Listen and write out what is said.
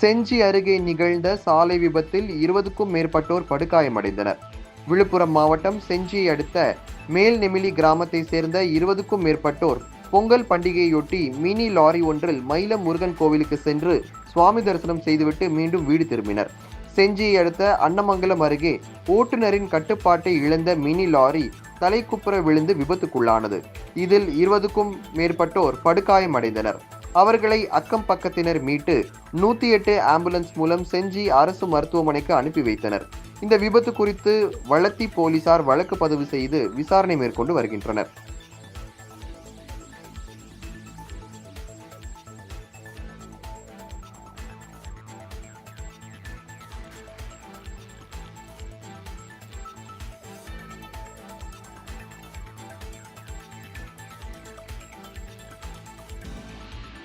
செஞ்சி அருகே நிகழ்ந்த சாலை விபத்தில் இருபதுக்கும் மேற்பட்டோர் படுகாயமடைந்தனர். விழுப்புரம் மாவட்டம் செஞ்சியை அடுத்த மேல் நெமிலி கிராமத்தை சேர்ந்த இருபதுக்கும் மேற்பட்டோர் பொங்கல் பண்டிகையொட்டி மினி லாரி ஒன்றில் மயிலம் முருகன் கோவிலுக்கு சென்று சுவாமி தரிசனம் செய்துவிட்டு மீண்டும் வீடு திரும்பினர். செஞ்சியை அடுத்த அன்னமங்கலம் அருகே ஓட்டுநரின் கட்டுப்பாட்டை இழந்த மினி லாரி தலைக்குப்புற விழுந்து விபத்துக்குள்ளானது. இதில் இருபதுக்கும் மேற்பட்டோர் படுகாயமடைந்தனர். அவர்களை அக்கம் பக்கத்தினர் மீட்டு நூத்தி எட்டு ஆம்புலன்ஸ் மூலம் செஞ்சி அரசு மருத்துவமனைக்கு அனுப்பி வைத்தனர். இந்த விபத்து குறித்து வளத்தி போலீசார் வழக்கு பதிவு செய்து விசாரணை மேற்கொண்டு வருகின்றனர்.